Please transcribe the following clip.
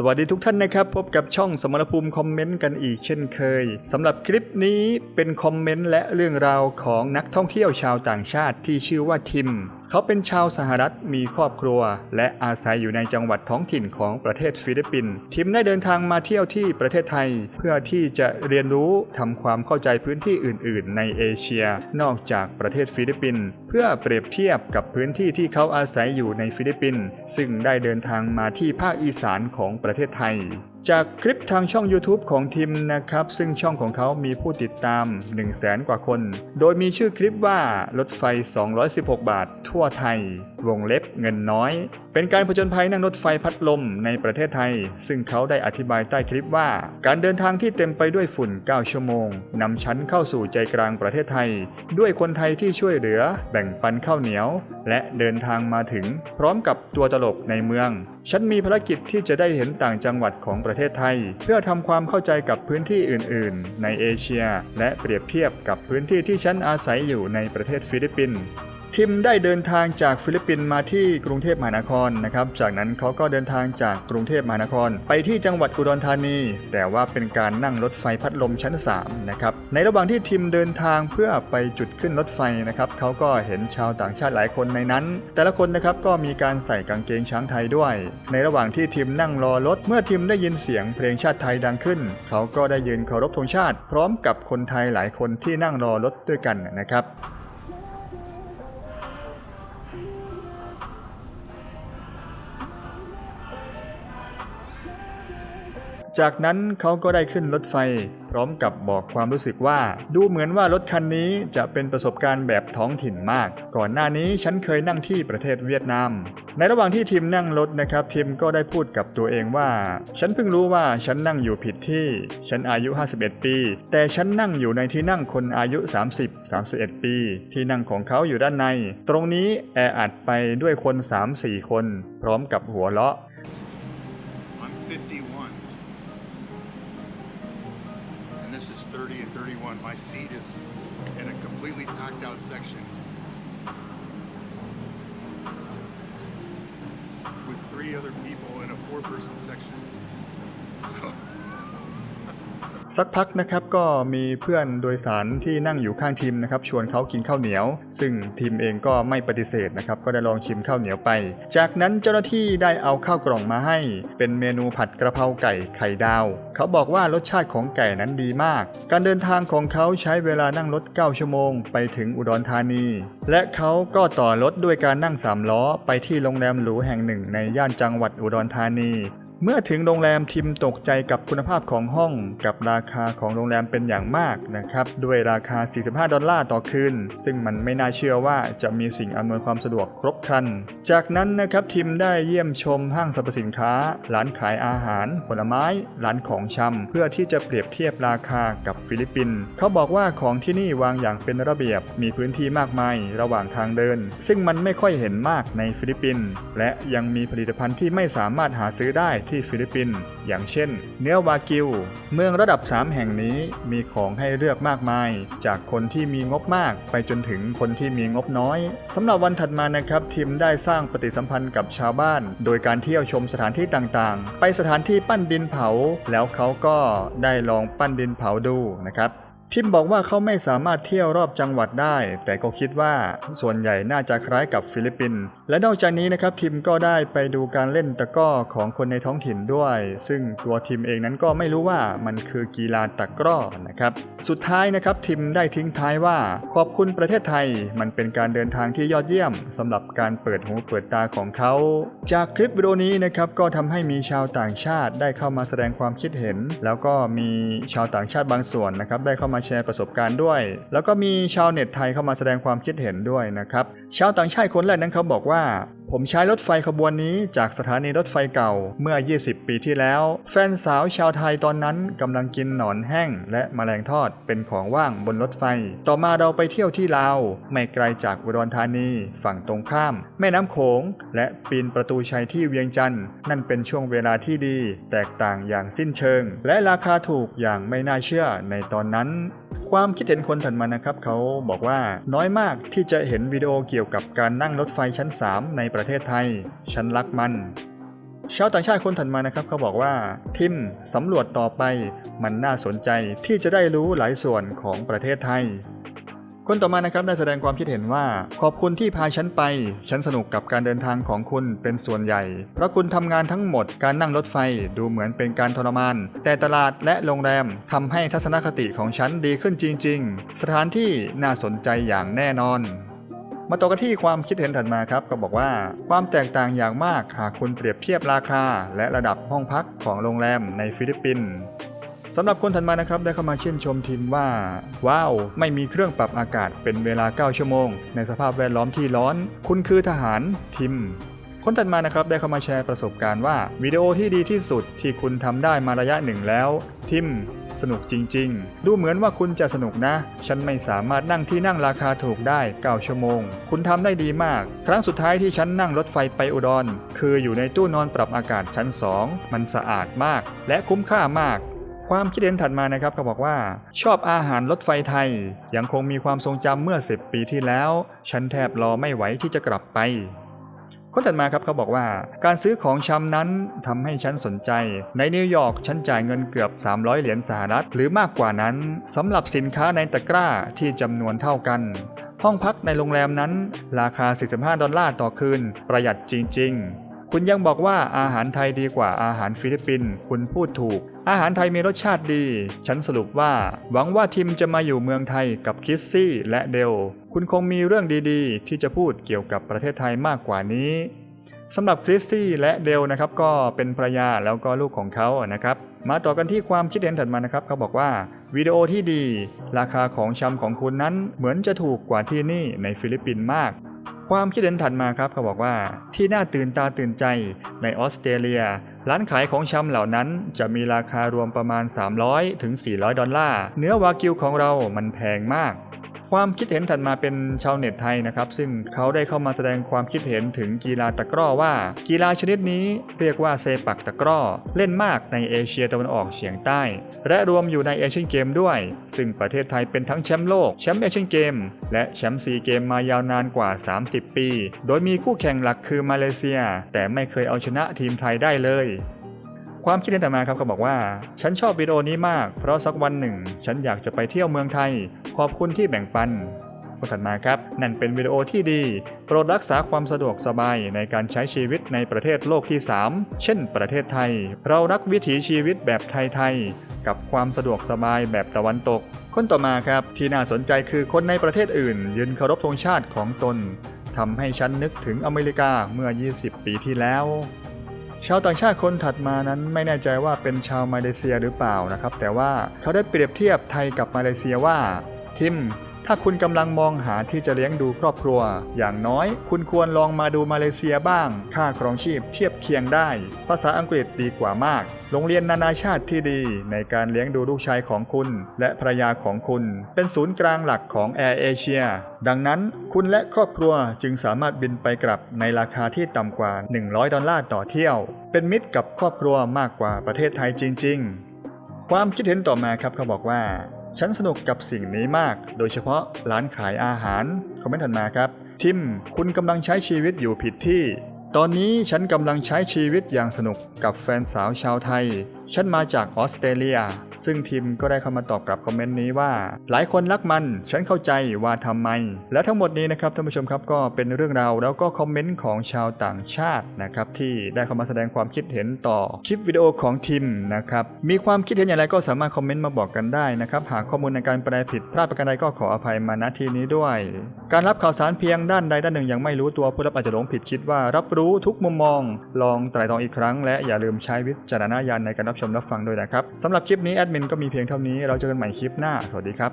สวัสดีทุกท่านนะครับ พบกับช่องสมรภูมิคอมเมนต์กันอีกเช่นเคยสำหรับคลิปนี้เป็นคอมเมนต์และเรื่องราวของนักท่องเที่ยวชาวต่างชาติที่ชื่อว่าทิม เขาเป็นชาวสหรัฐมีครอบครัว และอาศัยอยู่ในจังหวัดท้องถิ่นของประเทศฟิลิปปินส์ทิมได้เดินทางมาเที่ยวที่ประเทศไทย เพื่อที่จะเรียนรู้ทำความเข้าใจพื้นที่อื่น ๆ ในเอเชีย นอกจากประเทศฟิลิปปินส์เพื่อเปรียบเทียบกับพื้นที่ที่เขาอาศัยอยู่ในฟิลิปปินส์ซึ่งได้เดินทางมาที่ภาคอีสานของประเทศไทย จากคลิปทางช่อง YouTube ของทิมนะครับ ซึ่งช่องของเขามีผู้ติดตาม 1 0 0 0 0แสนกว่าคน โดยมีชื่อคลิปว่ารถไฟ 216 บาท ทั่วไทยวงเล็บเงินน้อย เป็นการผจญภัยนั่งรถไฟพัดลมในประเทศไทย ซึ่งเขาได้อธิบายใต้คลิปว่า การเดินทางที่เต็มไปด้วยฝุ่น 9 ชั่วโมงนำชั้นเข้าสู่ใจกลางประเทศไทย ด้วยคนไทยที่ช่วยเหลือ แบ่งปันข้าวเหนียว และเดินทางมาถึง พร้อมกับตัวตลกในเมือง ฉันมีภารกิจที่จะได้เห็นต่างจังหวัดของประเทศไทย เพื่อทำความเข้าใจกับพื้นที่อื่น ๆ ในเอเชีย และเปรียบเทียบกับพื้นที่ที่ฉันอาศัยอยู่ในประเทศฟิลิปปินส์ ทิมได้เดินทางจากฟิลิปปินส์มาที่กรุงเทพมหานครนะครับ จากนั้นเขาก็เดินทางจากกรุงเทพมหานคร ไปที่จังหวัดอุดรธานี แต่ว่าเป็นการนั่งรถไฟพัดลมชั้น 3 นะครับ ในระหว่างที่ทิมเดินทางเพื่อไปจุดขึ้นรถไฟนะครับเขาก็เห็นชาวต่างชาติหลายคนในนั้น แต่ละคนนะครับก็มีการใส่กางเกงช้างไทยด้วย ในระหว่างที่ทิมนั่งรอรถ เมื่อทิมได้ยินเสียงเพลงชาติไทยดังขึ้น เขาก็ได้ยืนเคารพธงชาติ พร้อมกับคนไทยหลายคนที่นั่งรอรถด้วยกันนะครับ จากนั้นเขาก็ได้ขึ้นรถไฟ พร้อมกับบอกความรู้สึกว่า ดูเหมือนว่ารถคันนี้จะเป็นประสบการณ์แบบท้องถิ่นมาก ก่อนหน้านี้ฉันเคยนั่งที่ประเทศเวียดนาม ในระหว่างที่ทีมนั่งรถนะครับทีมก็ได้พูดกับตัวเองว่า ฉันเพิ่งรู้ว่าฉันนั่งอยู่ผิดที่ ฉันอายุ 51 ปี แต่ฉันนั่งอยู่ในที่นั่งคนอายุ 30 31 ปี ที่นั่งของเขาอยู่ด้านใน ตรงนี้แออัดไปด้วยคน 3-4 คน พร้อมกับหัวเราะ I'm 51. And this is 30 and 31. My seat is in a completely packed out section with three other people in a four person section. So สักพักนะครับก็มีเพื่อนโดยสารที่นั่งอยู่ข้างทีมนะครับชวนเขากินข้าวเหนียว ซึ่งทีมเองก็ไม่ปฏิเสธนะครับก็ได้ลองชิมข้าวเหนียวไป จากนั้นเจ้าหน้าที่ได้เอาข้าวกล่องมาให้ เป็นเมนูผัดกระเพราไก่ไข่ดาว เขาบอกว่ารสชาติของไก่นั้นดีมาก การเดินทางของเขาใช้เวลานั่งรถ 9 ชั่วโมง ไปถึงอุดรธานี และเขาก็ต่อรถด้วยการนั่งสามล้อไปที่โรงแรมหรูแห่งหนึ่งในย่านจังหวัดอุดรธานี เมื่อถึงโรงแรมทิมตกใจกับคุณภาพของห้องกับราคาของโรงแรมเป็นอย่างมากนะครับ ด้วยราคา 45 ดอลลาร์ต่อคืน ซึ่งมันไม่น่าเชื่อว่าจะมีสิ่งอำนวยความสะดวกครบครันจากนั้นนะครับทิมได้เยี่ยมชมห้างสรรพสินค้า ร้านขายอาหาร ผลไม้ ร้านของชำเพื่อที่จะเปรียบเทียบราคากับฟิลิปปินส์เขาบอกว่าของที่นี่วางอย่างเป็นระเบียบ มีพื้นที่มากมายระหว่างทางเดิน ซึ่งมันไม่ค่อยเห็นมากในฟิลิปปินส์และยังมีผลิตภัณฑ์ที่ไม่สามารถหาซื้อได้ที่ฟิลิปปินส์อย่างเช่น เนื้อวากิว เมืองระดับ 3 แห่งนี้มีของให้เลือกมากมาย จากคนที่มีงบมากไปจนถึงคนที่มีงบน้อยสำหรับวันถัดมานะครับทีมได้สร้างปฏิสัมพันธ์กับชาวบ้าน โดยการเที่ยวชมสถานที่ต่างๆ ไปสถานที่ปั้นดินเผา แล้วเขาก็ได้ลองปั้นดินเผาดูนะครับ ทิมบอกว่าเขาไม่สามารถเที่ยวรอบจังหวัดได้ แต่ก็คิดว่าส่วนใหญ่น่าจะคล้ายกับฟิลิปปินส์และนอกจากนี้นะครับทิมก็ได้ไปดูการเล่นตะก้อของคนในท้องถิ่นด้วย ซึ่งตัวทิมเองนั้นก็ไม่รู้ว่ามันคือกีฬาตะกร้อนะครับสุดท้ายนะครับทิมได้ทิ้งท้ายว่า ขอบคุณประเทศไทย มันเป็นการเดินทางที่ยอดเยี่ยมสำหรับการเปิดหูเปิดตาของเขา จากคลิปวิดีโอนี้นะครับก็ทำให้มีชาวต่างชาติได้เข้ามาแสดงความคิดเห็น แล้วก็มีชาวต่างชาติบางส่วนนะครับได้เข้ามาแชร์ประสบการณ์ด้วย แล้วก็มีชาวเน็ตไทยเข้ามาแสดงความคิดเห็นด้วยนะครับ ชาวต่างชาติคนแรกนั้นเขาบอกว่า ผมใช้รถไฟขบวนนี้จากสถานีรถไฟเก่าเมื่อ 20 ปีที่แล้ว แฟนสาวชาวไทยตอนนั้นกำลังกินหนอนแห้งและแมลงทอดเป็นของว่างบนรถไฟ ต่อมาเราไปเที่ยวที่ลาว ไม่ไกลจากอุดรธานี ฝั่งตรงข้าม แม่น้ำโขง และปีนประตูชัยที่เวียงจันทร์นั่นเป็นช่วงเวลาที่ดี แตกต่างอย่างสิ้นเชิง และราคาถูกอย่างไม่น่าเชื่อในตอนนั้นความคิดเห็นคนถัดมานะครับเขาบอกว่าน้อยมากที่จะเห็นวิดีโอเกี่ยวกับการนั่งรถไฟชั้น 3 ในประเทศไทย ฉันรักมันชาวต่างชาติคนถัดมานะครับเขาบอกว่า ทิมสำรวจต่อไปมันน่าสนใจที่จะได้รู้หลายส่วนของประเทศไทย คนต่อมานะครับได้แสดงความคิดเห็นว่า ขอบคุณที่พาฉันไป ฉันสนุกกับการเดินทางของคุณเป็นส่วนใหญ่ เพราะคุณทำงานทั้งหมดการนั่งรถไฟดูเหมือนเป็นการทรมาน แต่ตลาดและโรงแรมทำให้ทัศนคติของฉันดีขึ้นจริง ๆ สถานที่น่าสนใจอย่างแน่นอนมาต่อกันที่ความคิดเห็นถัดมาครับก็บอกว่า ความแตกต่างอย่างมากหากคุณเปรียบเทียบราคา และระดับห้องพักของโรงแรมในฟิลิปปินส์ สำหรับคนถัดมานะครับได้เข้ามาเชื่นชมทีมว่า ว้าว ไม่มีเครื่องปรับอากาศเป็นเวลา 9 ชั่วโมง ในสภาพแวดล้อมที่ร้อน คุณคือทหารทิม คนถัดมานะครับได้เข้ามาแชร์ประสบการณ์ว่าวิดีโอที่ดีที่สุดที่คุณทำได้มาระยะหนึ่งแล้ว ทิม สนุกจริง ๆ ดูเหมือนว่าคุณจะสนุกนะ ฉันไม่สามารถนั่งที่นั่งราคาถูกได้ 9 ชั่วโมง คุณทำได้ดีมาก ครั้งสุดท้ายที่ฉันนั่งรถไฟไปอุดร คืออยู่ในตู้นอนปรับอากาศชั้น 2 มันสะอาดมาก และคุ้มค่ามาก ความคิดเห็นถัดมานะครับเขาบอกว่า ชอบอาหารรถไฟไทย ยังคงมีความทรงจำเมื่อ 10 ปีที่แล้ว ฉันแทบรอไม่ไหวที่จะกลับไปคนถัดมาครับเขาบอกว่า การซื้อของชำนั้นทำให้ฉันสนใจ ในนิวยอร์กฉันจ่ายเงินเกือบ 300 เหรียญสหรัฐหรือมากกว่านั้นสำหรับสินค้าในตะกร้าที่จำนวนเท่ากัน ห้องพักในโรงแรมนั้น ราคา 45 ดอลลาร์ต่อคืน ประหยัดจริง ๆ คุณยังบอกว่าอาหารไทยดีกว่าอาหารฟิลิปปินส์คุณพูดถูก อาหารไทยมีรสชาติดี ฉันสรุปว่า หวังว่าทิมจะมาอยู่เมืองไทยกับคิสซี่และเดล คุณคงมีเรื่องดีๆ ที่จะพูดเกี่ยวกับประเทศไทยมากกว่านี้สำหรับคริสตี้และเดลนะครับก็เป็นภรรยาแล้วก็ลูกของเขานะครับ มาต่อกันที่ความคิดเห็นถัดมานะครับเขาบอกว่าวิดีโอที่ดี ราคาของชำของคุณนั้นเหมือนจะถูกกว่าที่นี่ในฟิลิปปินส์มาก ความคิดเห็นถัดมาครับเขาบอกว่า ที่น่าตื่นตาตื่นใจในออสเตรเลีย ร้านขายของชำเหล่านั้น จะมีราคารวมประมาณ 300 ถึง 400 ดอลลาร์ เนื้อวากิวของเรามันแพงมาก ความคิดเห็นถัดมาเป็นชาวเน็ตไทยนะครับ ซึ่งเขาได้เข้ามาแสดงความคิดเห็นถึงกีฬาตะกร้อว่า กีฬาชนิดนี้เรียกว่าเซปักตะกร้อ เล่นมากในเอเชียตะวันออกเฉียงใต้ และรวมอยู่ในเอเชียนเกมด้วย ซึ่งประเทศไทยเป็นทั้งแชมป์โลกแชมป์เอเชียนเกม และแชมป์ซีเกมมายาวนานกว่า 30 ปี โดยมีคู่แข่งหลักคือมาเลเซีย แต่ไม่เคยเอาชนะทีมไทยได้เลยความคิดเห็นต่อมาครับเขาบอกว่า ฉันชอบวิดีโอนี้มาก เพราะสักวันหนึ่ง ฉันอยากจะไปเที่ยวเมืองไทย ขอบคุณที่แบ่งปันคนถัดมาครับ นั่นเป็นวิดีโอที่ดี โปรดรักษาความสะดวกสบายในการใช้ชีวิตในประเทศโลกที่ 3 เช่น ประเทศไทย เรารักวิถีชีวิตแบบไทยๆ กับความสะดวกสบายแบบตะวันตก คนต่อมาครับ ที่น่าสนใจคือคนในประเทศอื่น ยืนเคารพธงชาติของตนทำให้ฉันนึกถึงอเมริกาเมื่อ 20 ปีที่แล้ว ชาวต่างชาติคนถัดมานั้นไม่แน่ใจว่าเป็นชาวมาเลเซียหรือเปล่านะครับ แต่ว่าเขาได้เปรียบเทียบไทยกับมาเลเซียว่า ทิม ถ้าคุณกำลังมองหาที่จะเลี้ยงดูครอบครัว อย่างน้อยคุณควรลองมาดูมาเลเซียบ้าง ค่าครองชีพเทียบเคียงได้ ภาษาอังกฤษดีกว่ามาก โรงเรียนนานาชาติที่ดีในการเลี้ยงดูลูกชายของคุณ และภรรยาของคุณ เป็นศูนย์กลางหลักของแอร์เอเชียดังนั้นคุณและครอบครัวจึงสามารถบินไปกลับในราคาที่ต่ำกว่า 100 ดอลลาร์ต่อเที่ยว เป็นมิตรกับครอบครัวมากกว่าประเทศไทยจริง ๆ ความคิดเห็นต่อมาครับเขาบอกว่า ฉันสนุกกับสิ่งนี้มาก โดยเฉพาะร้านขายอาหารคอมเมนต์ถัดมาครับ ทิม คุณกำลังใช้ชีวิตอยู่ผิดที่ ตอนนี้ฉันกำลังใช้ชีวิตอย่างสนุกกับแฟนสาวชาวไทย ฉันมาจากออสเตรเลีย ซึ่งทิมก็ได้เข้ามาตอบกลับคอมเมนต์นี้ว่า หลายคนรักมัน ฉันเข้าใจว่าทำไม และทั้งหมดนี้นะครับท่านผู้ชมครับก็เป็นเรื่องราวแล้วก็คอมเมนต์ของชาวต่างชาตินะครับที่ได้เข้ามาแสดงความคิดเห็นต่อคลิปวิดีโอของทิมนะครับมีความคิดเห็นอย่างไรก็สามารถคอมเมนต์มาบอกกันได้นะครับหากข้อมูลในการแปลผิดพลาดประการใดก็ขออภัยมาณที่นี้ด้วย การรับข่าวสารเพียงด้านใดด้านหนึ่งยังไม่รู้ตัวผู้รับอาจจะหลงผิดคิดว่ารับรู้ทุกมุมมอง ลองไตร่ตรองอีกครั้ง และอย่าลืมใช้วิจารณญาณในการรับชมรับฟังด้วยนะครับสำหรับคลิปนี้แอดมินก็มีเพียงเท่านี้เราเจอกันใหม่คลิปหน้าสวัสดีครับ